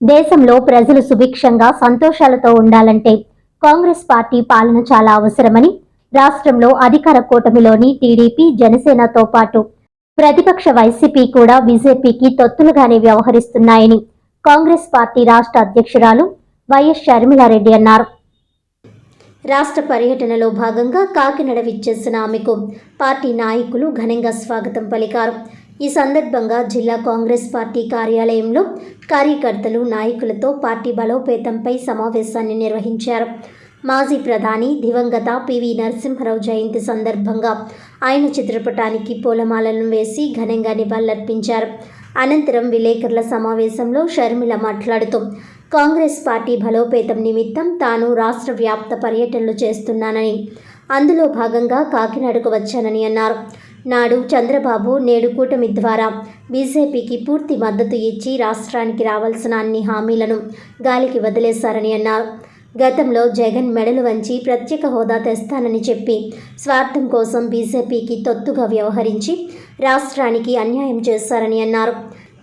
దేశంలో ప్రజలు సుభిక్షంగా సంతోషాలతో ఉండాలంటే కాంగ్రెస్ పార్టీ పాలన చాలా అవసరమని రాష్ట్రంలో అధికార కూటమిలోని టీడీపీ జనసేనతో పాటు ప్రతిపక్ష వైసీపీ కూడా బీజేపీకి తొత్తులుగానే వ్యవహరిస్తున్నాయని కాంగ్రెస్ పార్టీ రాష్ట్ర అధ్యక్షురాలు వైఎస్ షర్మిలారెడ్డి అన్నారు. రాష్ట్ర పర్యటనలో భాగంగా కాకినాడ విచ్చేసిన ఆమెకు పార్టీ నాయకులు ఘనంగా స్వాగతం పలికారు. ఈ సందర్భంగా జిల్లా కాంగ్రెస్ పార్టీ కార్యాలయంలో కార్యకర్తలు నాయకులతో పార్టీ బలోపేతంపై సమావేశాన్ని నిర్వహించారు. మాజీ ప్రధాని దివంగత పివి నరసింహరావు జయంతి సందర్భంగా ఆయన చిత్రపటానికి పూలమాలలను వేసి ఘనంగా నివాళులర్పించారు. అనంతరం విలేకరుల సమావేశంలో షర్మిల మాట్లాడుతూ కాంగ్రెస్ పార్టీ బలోపేతం నిమిత్తం తాను రాష్ట్ర వ్యాప్త పర్యటనలు చేస్తున్నానని అందులో భాగంగా కాకినాడకు వచ్చానని అన్నారు. నాడు చంద్రబాబు నేడు కూటమి ద్వారా బీజేపీకి పూర్తి మద్దతు ఇచ్చి రాష్ట్రానికి రావాల్సిన అన్ని హామీలను గాలికి వదిలేశారని అన్నారు. గతంలో జగన్ మెడలు వంచి ప్రత్యేక హోదా తెస్తానని చెప్పి స్వార్థం కోసం బీజేపీకి తొత్తుగా వ్యవహరించి రాష్ట్రానికి అన్యాయం చేశారని అన్నారు.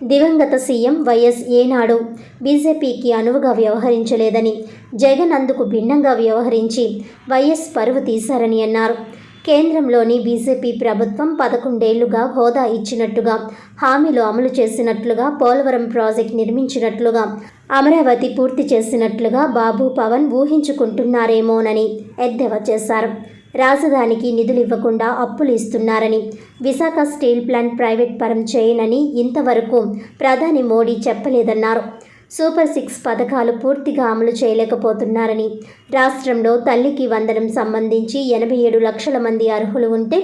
దివంగత సీఎం వైఎస్ ఏనాడు బీజేపీకి అనువుగా వ్యవహరించలేదని జగన్ అందుకు భిన్నంగా వ్యవహరించి వైఎస్ పరువు తీశారని అన్నారు. కేంద్రంలోని బీజేపీ ప్రభుత్వం పదకొండేళ్ళుగా హోదా ఇచ్చినట్టుగా హామీలు అమలు చేసినట్లుగా పోలవరం ప్రాజెక్ట్ నిర్మించినట్లుగా అమరావతి పూర్తి చేసినట్లుగా బాబు పవన్ ఊహించుకుంటున్నారేమోనని ఎద్దేవా చేశారు. రాజధానికి నిధులు ఇవ్వకుండా అప్పులు ఇస్తున్నారని విశాఖ స్టీల్ ప్లాంట్ ప్రైవేట్ పరం చేయనని ఇంతవరకు ప్రధాని మోడీ చెప్పలేదన్నారు. సూపర్ సిక్స్ పథకాలు పూర్తిగా అమలు చేయలేకపోతున్నారని. రాష్ట్రంలో తల్లికి వందనం సంబంధించి ఎనభై ఏడు లక్షల మంది అర్హులు ఉంటే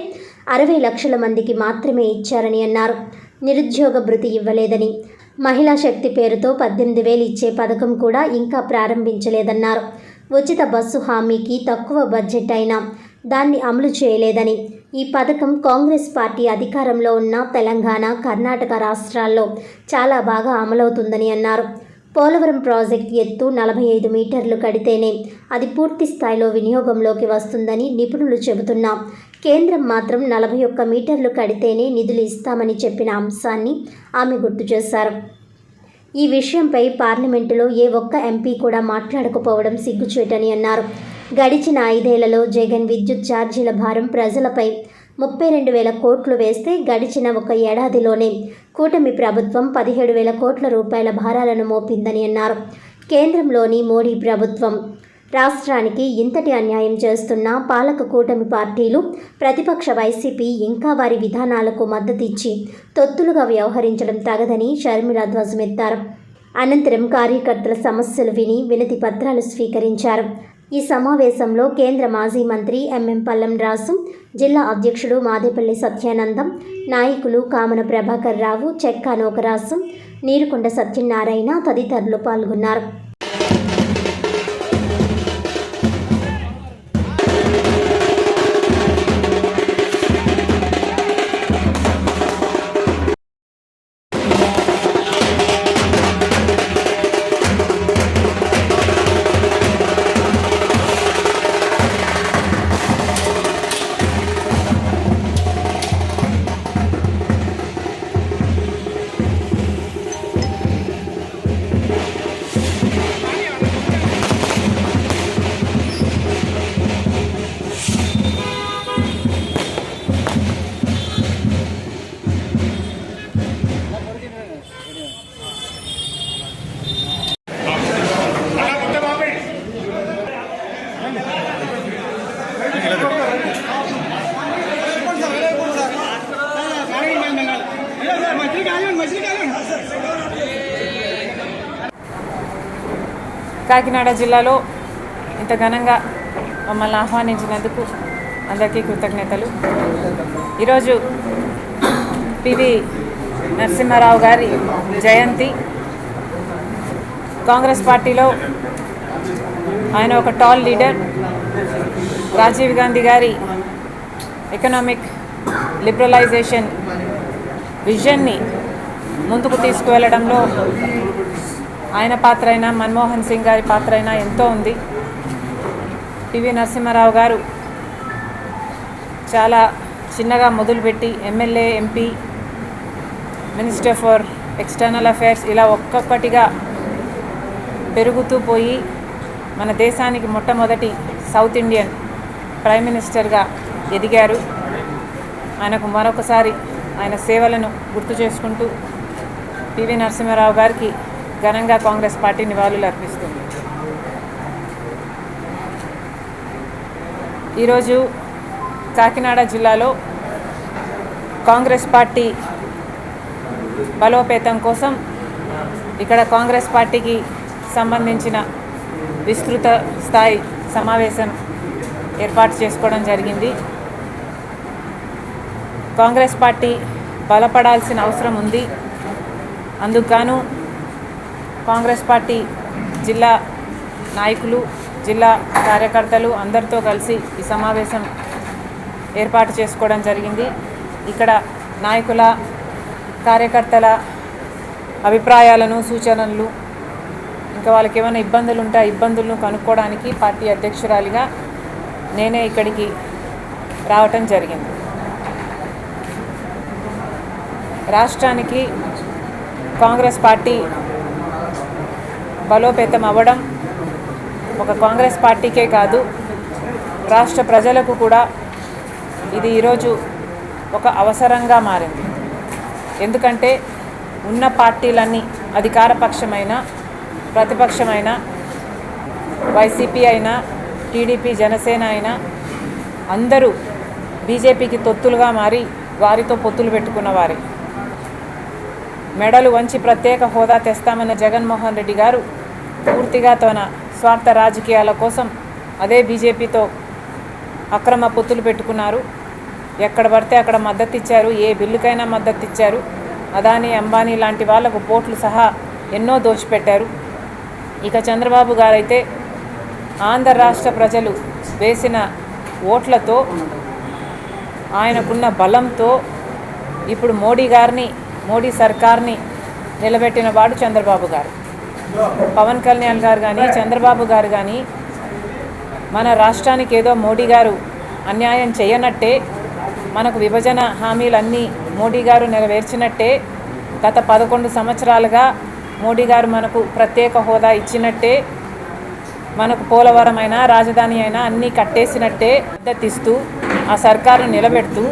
అరవై లక్షల మందికి మాత్రమే ఇచ్చారని అన్నారు. నిరుద్యోగ భృతి ఇవ్వలేదని. మహిళా శక్తి పేరుతో పద్దెనిమిది వేలు ఇచ్చే పథకం కూడా ఇంకా ప్రారంభించలేదన్నారు. ఉచిత బస్సు హామీకి తక్కువ బడ్జెట్ అయినా దాన్ని అమలు చేయలేదని. ఈ పథకం కాంగ్రెస్ పార్టీ అధికారంలో ఉన్న తెలంగాణ కర్ణాటక రాష్ట్రాల్లో చాలా బాగా అమలవుతుందని అన్నారు. పోలవరం ప్రాజెక్ట్ ఎత్తు నలభై ఐదు మీటర్లు కడితేనే అది పూర్తి స్థాయిలో వినియోగంలోకి వస్తుందని నిపుణులు చెబుతున్నా. కేంద్రం మాత్రం నలభై ఒక్క మీటర్లు కడితేనే నిధులు ఇస్తామని చెప్పిన అంశాన్ని ఆమె గుర్తు చేశారు. ఈ విషయంపై పార్లమెంటులో ఏ ఒక్క ఎంపీ కూడా మాట్లాడకపోవడం సిగ్గుచేటని అన్నారు. గడిచిన ఐదేళ్ళలో జగన్ విద్యుత్ ఛార్జీల భారం ప్రజలపై ముప్పై రెండు వేల కోట్లు వేస్తే గడిచిన ఒక ఏడాదిలోనే కూటమి ప్రభుత్వం పదిహేడు వేల కోట్ల రూపాయల భారాలను మోపిందని అన్నారు. కేంద్రంలోని మోడీ ప్రభుత్వం రాష్ట్రానికి ఇంతటి అన్యాయం చేస్తున్న పాలక కూటమి పార్టీలు ప్రతిపక్ష వైసీపీ ఇంకా వారి విధానాలకు మద్దతిచ్చి తొత్తులుగా వ్యవహరించడం తగదని షర్మిల ధ్వజమెత్తారు. అనంతరం కార్యకర్తల సమస్యలు విని వినతి పత్రాలు స్వీకరించారు. ఈ సమావేశంలో కేంద్ర మాజీ మంత్రి ఎంఎం పల్లం రాసు జిల్లా అధ్యక్షుడు మాదేపల్లి సత్యానందం నాయకులు కామన ప్రభాకర్ రావు చెక్కా నోకరాసు నీరుకొండ సత్యనారాయణ తదితరులు పాల్గొన్నారు. కాకినాడ జిల్లాలో ఇంత ఘనంగా మమ్మల్ని ఆహ్వానించినందుకు అందరికీ కృతజ్ఞతలు. ఈరోజు పివి నరసింహారావు గారి జయంతి. కాంగ్రెస్ పార్టీలో ఆయన ఒక టాల్ లీడర్ రాజీవ్ గాంధీ గారి ఎకనామిక్ లిబరలైజేషన్ విజన్ని ముందుకు తీసుకువెళ్ళడంలో ఆయన పాత్ర అయినా మన్మోహన్ సింగ్ గారి పాత్ర అయినా ఎంతో ఉంది. పివి నరసింహారావు గారు చాలా చిన్నగా మొదలుపెట్టి MLA MP minister for external affairs ఇలా ఒక్కొక్కటిగా పెరుగుతూ పోయి మన దేశానికి మొట్టమొదటి సౌత్ ఇండియన్ ప్రైమ్ మినిస్టర్గా ఎదిగారు. ఆయనకు మరొకసారి ఆయన సేవలను గుర్తు చేసుకుంటూ పివి నరసింహారావు గారికి ఘనంగా కాంగ్రెస్ పార్టీ నివాళులు అర్పిస్తుంది. ఈరోజు కాకినాడ జిల్లాలో కాంగ్రెస్ పార్టీ బలోపేతం కోసం ఇక్కడ కాంగ్రెస్ పార్టీకి సంబంధించిన విస్తృత స్థాయి సమావేశం ఏర్పాటు చేసుకోవడం జరిగింది. కాంగ్రెస్ పార్టీ బలపడాల్సిన అవసరం ఉంది. అందుకు గాను కాంగ్రెస్ పార్టీ జిల్లా నాయకులు జిల్లా కార్యకర్తలు అందరితో కలిసి ఈ సమావేశం ఏర్పాటు చేసుకోవడం జరిగింది. ఇక్కడ నాయకుల కార్యకర్తల అభిప్రాయాలను సూచనలు ఇంకా వాళ్ళకి ఏమైనా ఇబ్బందులు ఉంటే ఇబ్బందులను కనుక్కోవడానికి పార్టీ అధ్యక్షురాలిగా నేనే ఇక్కడికి రావటం జరిగింది. రాష్ట్రానికి కాంగ్రెస్ పార్టీ బలోపేతం అవ్వడం ఒక కాంగ్రెస్ పార్టీకే కాదు రాష్ట్ర ప్రజలకు కూడా ఇది ఈరోజు ఒక అవసరంగా మారింది. ఎందుకంటే ఉన్న పార్టీలన్నీ అధికార పక్షమైన ప్రతిపక్షమైన వైసీపీ అయినా టీడీపీ జనసేన అయినా అందరూ బీజేపీకి తొత్తులుగా మారి వారితో పొత్తులు పెట్టుకున్న వారే. మెడలు వంచి ప్రత్యేక హోదా తెస్తామన్న జగన్మోహన్ రెడ్డి గారు పూర్తిగా తన స్వార్థ రాజకీయాల కోసం అదే బీజేపీతో అక్రమ పొత్తులు పెట్టుకున్నారు. ఎక్కడ పడితే అక్కడ మద్దతు ఇచ్చారు ఏ బిల్లుకైనా మద్దతు ఇచ్చారు అదానీ అంబానీ లాంటి వాళ్ళకు పోట్లు సహా ఎన్నో దోచిపెట్టారు. ఇక చంద్రబాబు గారైతే ఆంధ్ర రాష్ట్ర ప్రజలు వేసిన ఓట్లతో ఆయనకున్న బలంతో ఇప్పుడు మోడీ గారిని మోడీ సర్కార్ని నిలబెట్టిన వాడు చంద్రబాబు గారు. పవన్ కళ్యాణ్ గారు కానీ చంద్రబాబు గారు కానీ మన రాష్ట్రానికి ఏదో మోడీ గారు అన్యాయం చేయనట్టే మనకు విభజన హామీలన్నీ మోడీ గారు నెరవేర్చినట్టే గత పదకొండు సంవత్సరాలుగా మోడీ గారు మనకు ప్రత్యేక హోదా ఇచ్చినట్టే మనకు పోలవరం అయినా రాజధాని అయినా అన్నీ కట్టేసినట్టే మద్దతిస్తూ ఆ సర్కారును నిలబెడుతూ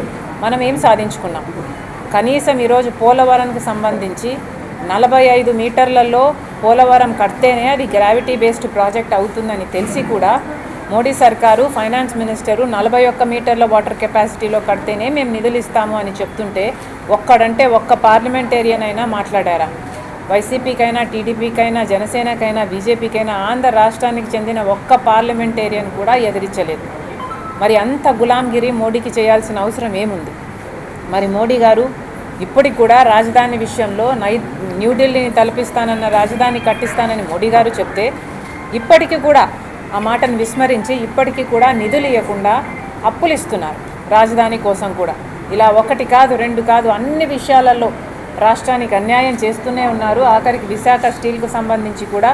మనం ఏం సాధించుకున్నాం? కనీసం ఈరోజు పోలవరంకి సంబంధించి నలభై ఐదు మీటర్లలో పోలవరం కడితేనే అది గ్రావిటీ బేస్డ్ ప్రాజెక్ట్ అవుతుందని తెలిసి కూడా మోడీ సర్కారు ఫైనాన్స్ మినిస్టరు నలభై ఒక్క మీటర్ల వాటర్ కెపాసిటీలో కడితేనే మేము నిధులు ఇస్తాము అని చెప్తుంటే ఒక్కడంటే ఒక్క పార్లమెంటేరియన్ అయినా మాట్లాడారా? వైసీపీకైనా టీడీపీకైనా జనసేనకైనా బీజేపీకైనా ఆంధ్ర రాష్ట్రానికి చెందిన ఒక్క పార్లమెంటేరియన్ కూడా ఎదిరించలేదు. మరి అంత గులాంగిరి మోడీకి చేయాల్సిన అవసరం ఏముంది? మరి మోడీ గారు ఇప్పటికి కూడా రాజధాని విషయంలో నై న్యూఢిల్లీని తలపిస్తానన్న రాజధాని కట్టిస్తానని మోడీ గారు చెప్తే ఇప్పటికీ కూడా ఆ మాటను విస్మరించి ఇప్పటికీ కూడా నిధులు ఇవ్వకుండా అప్పులు ఇస్తున్నారు రాజధాని కోసం కూడా. ఇలా ఒకటి కాదు రెండు కాదు అన్ని విషయాలలో రాష్ట్రానికి అన్యాయం చేస్తూనే ఉన్నారు. ఆఖరికి విశాఖ స్టీల్కు సంబంధించి కూడా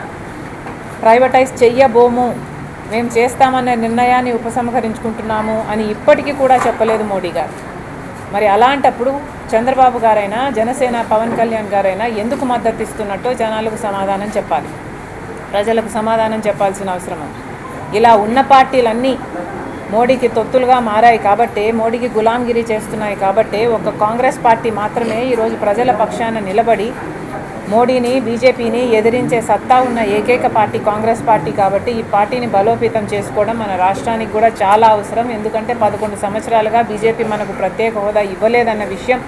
ప్రైవేటైజ్ చెయ్యబోము. మేము చేస్తామనే నిర్ణయాన్ని ఉపసంహరించుకుంటున్నాము అని ఇప్పటికీ కూడా చెప్పలేదు మోడీ గారు. మరి అలాంటప్పుడు చంద్రబాబు గారైనా జనసేన పవన్ కళ్యాణ్ గారైనా ఎందుకు మద్దతు ఇస్తున్నట్టో జనాలకు సమాధానం చెప్పాలి. ప్రజలకు సమాధానం చెప్పాల్సిన అవసరం ఇలా ఉన్న పార్టీలన్నీ మోడీకి తొత్తులుగా మారాయి కాబట్టే మోడీకి గులాంగిరి చేస్తున్నాయి కాబట్టే ఒక కాంగ్రెస్ పార్టీ మాత్రమే ఈరోజు ప్రజల పక్షాన నిలబడి మోడీని బీజేపీని ఎదిరించే సత్తా ఉన్న ఏకైక పార్టీ కాంగ్రెస్ పార్టీ కాబట్టి ఈ పార్టీని బలోపేతం చేసుకోవడం మన రాష్ట్రానికి కూడా చాలా అవసరం. ఎందుకంటే పదకొండు సంవత్సరాలుగా బీజేపీ మనకు ప్రత్యేక హోదా ఇవ్వలేదన్న విషయం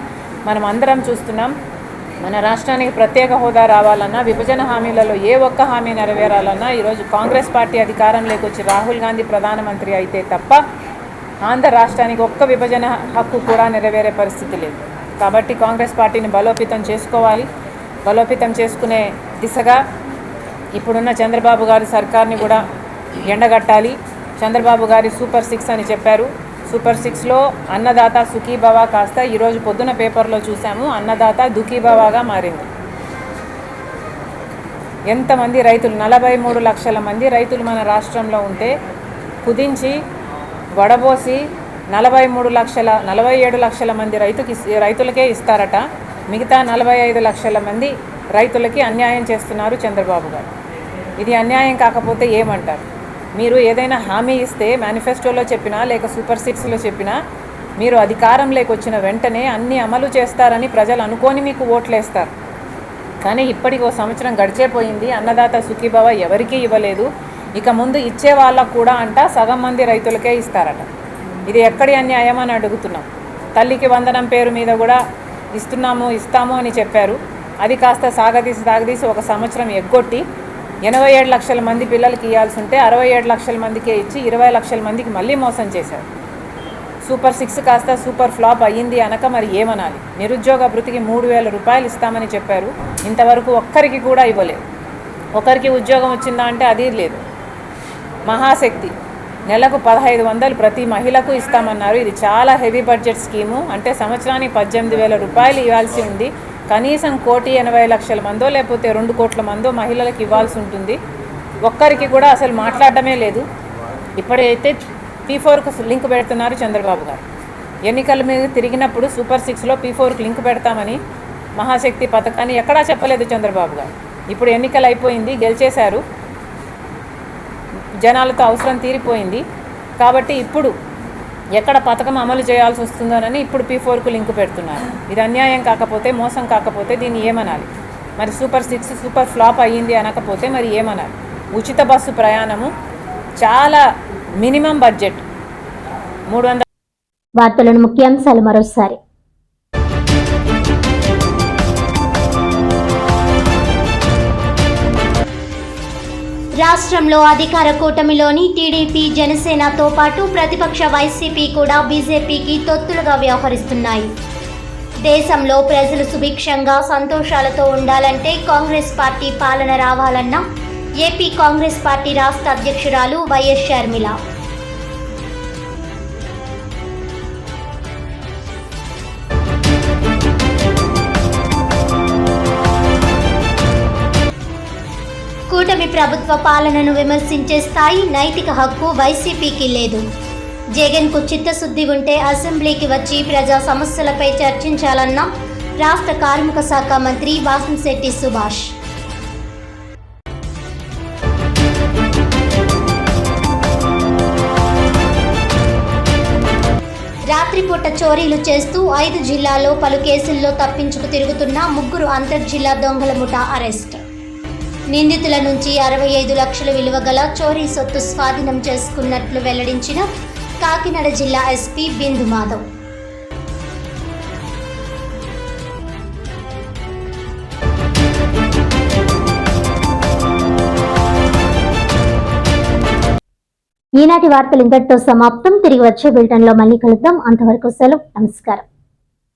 మనం అందరం చూస్తున్నాం. మన రాష్ట్రానికి ప్రత్యేక హోదా రావాలన్నా విభజన హామీలలో ఏ ఒక్క హామీ నెరవేరాలన్నా ఈరోజు కాంగ్రెస్ పార్టీ అధికారంలోకి వచ్చి రాహుల్ గాంధీ ప్రధానమంత్రి అయితే తప్ప ఆంధ్ర రాష్ట్రానికి ఒక్క విభజన హక్కు కూడా నెరవేరే పరిస్థితి లేదు. కాబట్టి కాంగ్రెస్ పార్టీని బలోపేతం చేసుకోవాలి. బలోపేతం చేసుకునే దిశగా ఇప్పుడున్న చంద్రబాబు గారి సర్కార్ని కూడా ఎండగట్టాలి. చంద్రబాబు గారి సూపర్ సిక్స్ అని చెప్పారు. సూపర్ సిక్స్లో అన్నదాత సుఖీభవ కాస్త ఈరోజు పొద్దున పేపర్లో చూసాము అన్నదాత దుఃఖీభవాగా మారింది. ఎంతమంది రైతులు నలభై మూడు లక్షల మంది రైతులు మన రాష్ట్రంలో ఉంటే కుదించి వడబోసి నలభై మూడు లక్షల నలభై ఏడు లక్షల మంది రైతుకి రైతులకే ఇస్తారట. మిగతా నలభై ఐదు లక్షల మంది రైతులకి అన్యాయం చేస్తున్నారు చంద్రబాబు గారు. ఇది అన్యాయం కాకపోతే ఏమంటారు? మీరు ఏదైనా హామీ ఇస్తే మేనిఫెస్టోలో చెప్పినా లేక సూపర్ సిక్స్లో చెప్పినా మీరు అధికారంలోకి వచ్చిన వెంటనే అన్ని అమలు చేస్తారని ప్రజలు అనుకొని మీకు ఓట్లేస్తారు. కానీ ఇప్పటికి ఓ సంవత్సరం గడిచేపోయింది అన్నదాత సుఖీభవ ఎవరికీ ఇవ్వలేదు. ఇక ముందు ఇచ్చే వాళ్ళకు కూడా అంట సగం మంది రైతులకే ఇస్తారట. ఇది ఎక్కడి అన్యాయం అని అడుగుతున్నాం. తల్లికి వందనం పేరు మీద కూడా ఇస్తున్నాము ఇస్తాము అని చెప్పారు. అది కాస్త సాగదీసి సాగదీసి ఒక సంవత్సరం ఎగ్గొట్టి ఎనభై ఏడు లక్షల మంది పిల్లలకి ఇవ్వాల్సి ఉంటే అరవై ఏడు లక్షల మందికే ఇచ్చి ఇరవై లక్షల మందికి మళ్ళీ మోసం చేశారు. సూపర్ సిక్స్ కాస్త సూపర్ ఫ్లాప్ అయ్యింది అనక మరి ఏమనాలి? నిరుద్యోగ భృతికి మూడు వేల రూపాయలు ఇస్తామని చెప్పారు. ఇంతవరకు ఒక్కరికి కూడా ఇవ్వలేదు. ఒకరికి ఉద్యోగం వచ్చిందా అంటే అది లేదు. మహాశక్తి. నెలకు పదహైదు వందలు ప్రతి మహిళకు ఇస్తామన్నారు. ఇది చాలా హెవీ బడ్జెట్ స్కీము. అంటే సంవత్సరానికి పద్దెనిమిది వేల రూపాయలు ఇవ్వాల్సి ఉంది. కనీసం కోటి ఎనభై లక్షల మందో లేకపోతే రెండు కోట్ల మందో మహిళలకు ఇవ్వాల్సి ఉంటుంది. ఒక్కరికి కూడా అసలు మాట్లాడటమే లేదు. ఇప్పుడైతే పీ ఫోర్కు లింక్ పెడుతున్నారు చంద్రబాబు గారు. ఎన్నికల మీద తిరిగినప్పుడు సూపర్ సిక్స్లో పీ ఫోర్కి లింక్ పెడతామని మహాశక్తి పథకాన్ని ఎక్కడా చెప్పలేదు చంద్రబాబు గారు. ఇప్పుడు ఎన్నికలు అయిపోయింది గెలిచేశారు. జనాలతో అవసరం తీరిపోయింది. కాబట్టి ఇప్పుడు ఎక్కడ పథకం అమలు చేయాల్సి వస్తుందోనని ఇప్పుడు పీ ఫోర్కు లింక్ పెడుతున్నారు. ఇది అన్యాయం కాకపోతే మోసం కాకపోతే దీన్ని ఏమనాలి? మరి సూపర్ సిక్స్ సూపర్ ఫ్లాప్ అయ్యింది అనకపోతే మరి ఏమనాలి? ఉచిత బస్సు ప్రయాణము చాలా మినిమం బడ్జెట్. మూడు వందల వార్తలను ముఖ్యాంశాలు మరోసారి. రాష్ట్రంలో అధికార కూటమిలోని టీడీపీ జనసేనతో పాటు ప్రతిపక్ష వైసీపీ కూడా బీజేపీకి తొత్తులుగా వ్యవహరిస్తున్నాయి. దేశంలో ప్రజలు సుభిక్షంగా సంతోషాలతో ఉండాలంటే కాంగ్రెస్ పార్టీ పాలన రావాలన్న ఏపీ కాంగ్రెస్ పార్టీ రాష్ట్ర అధ్యక్షురాలు వైఎస్ షర్మిల కూటమి ప్రభుత్వ పాలనను విమర్శించే స్థాయి నైతిక హక్కు వైసీపీకి లేదు. జగన్కు చిత్తశుద్ధి ఉంటే అసెంబ్లీకి వచ్చి ప్రజా సమస్యలపై చర్చించాలన్న రాష్ట్ర కార్మిక శాఖ మంత్రి వాసంశెట్టి సుభాష్. రాత్రిపూట చోరీలు చేస్తూ ఐదు జిల్లాల్లో పలు కేసుల్లో తప్పించుకు తిరుగుతున్న ముగ్గురు అంతర్జిల్లా దొంగల ముఠా అరెస్ట్. నిందితుల నుంచి అరవై ఐదు లక్షల విలువ గల చోరీ సొత్తు స్వాధీనం చేసుకున్నట్లు వెల్లడించిన కాకినాడ జిల్లా ఎస్పీ బిందు మాధవ్. ఈనాటి వార్తలు ఇంతటితో సమాప్తం. తిరిగి వచ్చే బిల్టన్లో మళ్ళీ కలుద్దాం. అంతవరకు సెలవు. నమస్కారం.